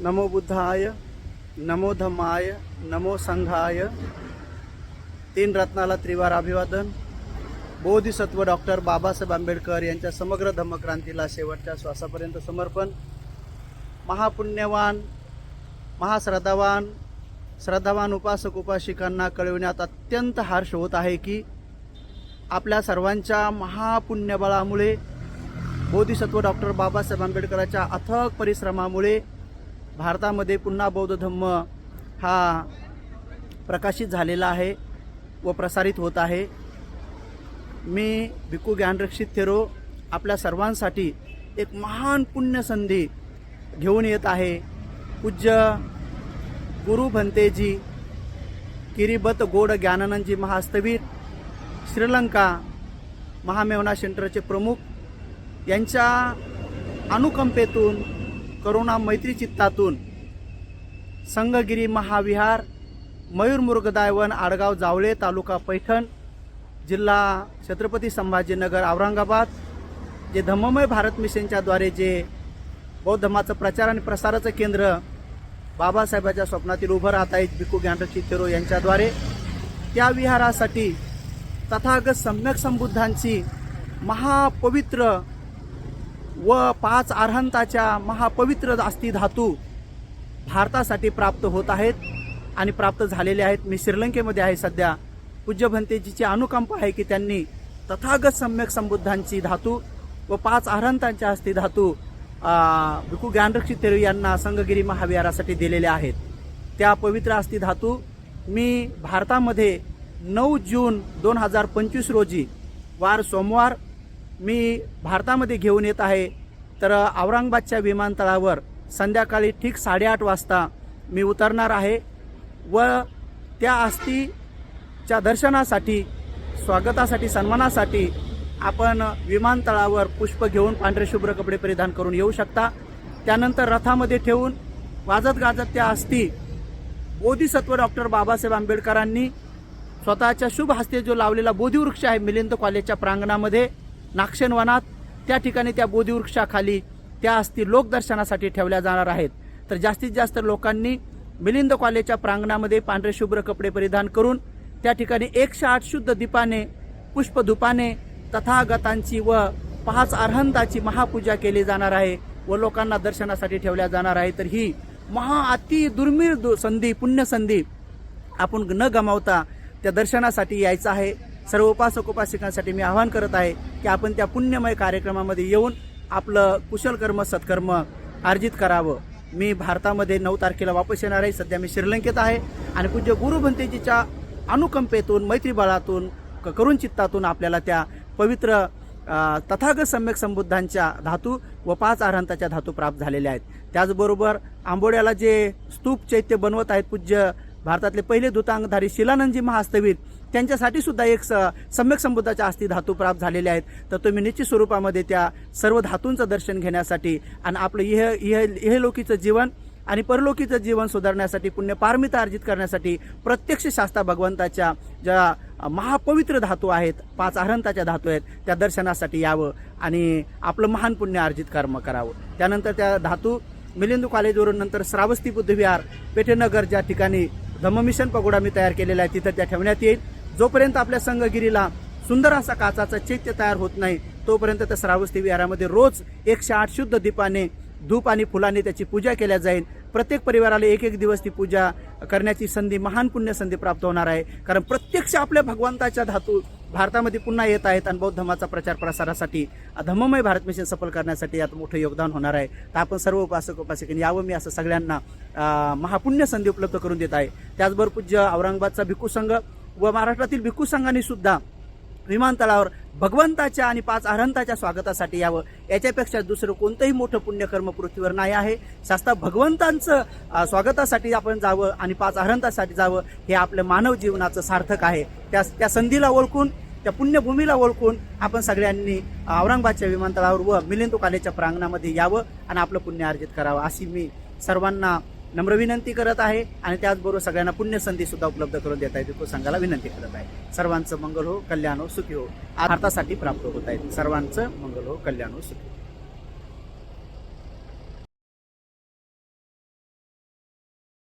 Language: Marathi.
नमो बुद्धाय नमो धम्माय नमो संघाय. तीन रत्नाला त्रिवार अभिवादन. बोधिसत्व डॉक्टर बाबासाहेब आंबेडकर यांच्या समग्र धम्मक्रांतीला शेवटच्या श्वासापर्यंत समर्पण. महापुण्यवान महाश्रद्धावान श्रद्धावान उपासक उपासिकांना कळविण्यात अत्यंत हर्ष होत आहे की आपल्या सर्वांच्या महापुण्यबळामुळे बोधिसत्व डॉक्टर बाबासाहेब आंबेडकरांच्या अथक परिश्रमामुळे भारतामध्ये पुन्हा बौद्ध धम्म हा प्रकाशित झालेला आहे व प्रसारित होत आहे. मी भिक्खू ज्ञानरक्षित थेरो आपल्या सर्वांसाठी एक महान पुण्यसंधी घेऊन येत आहे. पूज्य गुरु भंतेजी किरीबत गोड ज्ञानानंदजी महास्तवीर श्रीलंका महामेवना सेंटरचे प्रमुख यांच्या अनुकंपेतून करुणा मैत्री चित्तातून संगगिरी महाविहार मयूर मुर्गदायवन आडगाव जावळे तालुका पैठण जिल्हा छत्रपती संभाजीनगर औरंगाबाद जे धम्ममय भारत मिशनच्या द्वारे जे बौद्ध धर्माचं प्रचार आणि प्रसाराचं केंद्र बाबासाहेबाच्या स्वप्नातील उभं राहत आहेत भिक्खू ज्ञानरक्षी थेरो यांच्याद्वारे त्या विहारासाठी तथागत सम्यक संबुद्धांची महापवित्र व पाच अर्हंताच्या महापवित्र अस्थि धातू भारतासाठी प्राप्त होत आहेत आणि प्राप्त झालेले आहेत. मी श्रीलंकेमध्ये आहे सध्या. पूज्य भंतेजीची अनुकंप आहे की त्यांनी तथागत सम्यक संबुद्धांची धातू व पाच अर्हंतांच्या हस्ती धातू भिकू ज्ञानरक्षित तेरू यांना संगगिरी महाविहारासाठी दिलेले आहेत. त्या पवित्र अस्थि धातू मी भारतामध्ये नऊ जून दोन हजार पंचवीस रोजी वार सोमवार मी भारतामध्ये घेऊन येत आहे. तर औरंगाबादच्या विमानतळावर संध्याकाळी ठीक साडेआठ वाजता मी उतरणार आहे व त्या अस्थीच्या दर्शनासाठी स्वागतासाठी सन्मानासाठी आपण विमानतळावर पुष्प घेऊन पांढरे शुभ्र कपडे परिधान करून येऊ शकता. त्यानंतर रथामध्ये ठेवून वाजत गाजत त्या अस्थी बोधिसत्व डॉक्टर बाबासाहेब आंबेडकरांनी स्वतःच्या शुभ हस्ते जो लावलेला बोधिवृक्ष आहे मिलिंद कॉलेजच्या प्रांगणामध्ये नागशेन वनात त्या ठिकाणी त्या बोधिवृक्षाखाली त्या अस्थी लोकदर्शनासाठी ठेवल्या जाणार आहेत. तर जास्तीत जास्त लोकांनी मिलिंद कॉलेजच्या प्रांगणामध्ये पांढरे शुभ्र कपडे परिधान करून त्या ठिकाणी एकशे आठ शुद्ध दीपाने पुष्पधुपाने तथागतांची व पाच अर्हंताची महापूजा केली जाणार आहे व लोकांना दर्शनासाठी ठेवल्या जाणार आहे. तर ही महा अति दुर्मिळ दु- संधी पुण्य संधी आपण न गमावता त्या दर्शनासाठी यायचं आहे. सर्व उपासक उपासिकांसाठी मी आवाहन करत आहे की आपण त्या पुण्यमय कार्यक्रमामध्ये येऊन आपलं कुशल कर्म सत्कर्म अर्जित करावं. मी भारतामध्ये नऊ तारखेला वापस येणार आहे. सध्या मी श्रीलंकेत आहे आणि पूज्य गुरुभंतेजीच्या अनुकंपेतून मैत्रीबळातून क- करुण चित्तातून आपल्याला त्या पवित्र तथागत सम्यक संबुद्धांच्या धातू व पाच आरांताच्या धातू प्राप्त झालेल्या आहेत. त्याचबरोबर आंबोड्याला जे स्तूप चैत्य बनवत आहेत पूज्य भारतातले पहिले दूतांगधारी शिलानंदजी महास्तवीर त्यांच्यासाठी सुद्धा एक स सम्यक संबुद्धाच्या अस्थी धातू प्राप्त झालेल्या आहेत. तर तुम्ही निश्चित स्वरूपामध्ये त्या सर्व धातूंचं दर्शन घेण्यासाठी आणि आपलं इह इह इहलोकीचं जीवन आणि परलोकीचं जीवन सुधारण्यासाठी पुण्यपारमिता अर्जित करण्यासाठी प्रत्यक्ष शास्ता भगवंताच्या ज्या महापवित्र धातू आहेत पाच अहंताच्या धातू आहेत त्या दर्शनासाठी यावं आणि आपलं महान पुण्य अर्जित कर्म करावं. त्यानंतर त्या धातू मिलिंदू कॉलेजवरून नंतर श्रावस्ती बुद्धविहार पेठेनगर ज्या ठिकाणी धम्ममिशन पगोडा मी तयार केलेला आहे तिथं त्या ठेवण्यात येईल. जोपर्यंत आपल्या संगगिरीला सुंदर असा काचाचा चैत्य तयार होत नाही तोपर्यंत त्या श्रावस्ती विहारामध्ये रोज एकशे आठ शुद्ध दीपाने धूप आणि फुलांनी त्याची पूजा केल्या जाईल. प्रत्येक परिवाराला एक एक दिवस ती पूजा करण्याची संधी महान पुण्य संधी प्राप्त होणार आहे. कारण प्रत्यक्ष आपल्या भगवंताच्या धातू भारतामध्ये पुन्हा येत आहेत आणि बौद्ध धर्माचा प्रचार प्रसारासाठी धम्ममय भारत मिशन सफल करण्यासाठी यात मोठं योगदान होणार आहे. तर आपण सर्व उपासक उपासिकांनी यावं मी असं सगळ्यांना महापुण्य संधी उपलब्ध करून देत आहे. त्याचबरोबर पूज्य औरंगाबादचा भिक्खू संघ व महाराष्ट्रातील भिक्खू संघाने सुद्धा विमानतळावर भगवंताच्या आणि पाच अहंताच्या स्वागतासाठी यावं. याच्यापेक्षा दुसरं कोणतंही मोठं पुण्यकर्म पृथ्वीवर नाही आहे. शास्त्र भगवंतांचं स्वागतासाठी आपण जावं आणि पाच अहंतासाठी जावं हे आपलं मानव जीवनाचं सार्थक आहे. त्या त्या संधीला ओळखून त्या पुण्यभूमीला ओळखून आपण सगळ्यांनी औरंगाबादच्या विमानतळावर व मिलिंद कॉलेजच्या प्रांगणामध्ये यावं आणि आपलं पुण्य अर्जित करावं. अशी मी सर्वांना नम्र विनंती करत आहे आणि त्याचबरोबर सगळ्यांना पुण्य संधी सुद्धा उपलब्ध करून देत आहे. तो संघाला विनंती करत आहे. सर्वांचं मंगल हो कल्याण हो सुखी हो. भारतासाठी प्राप्त होत आहेत. सर्वांचं मंगल हो कल्याण हो सुखी हो.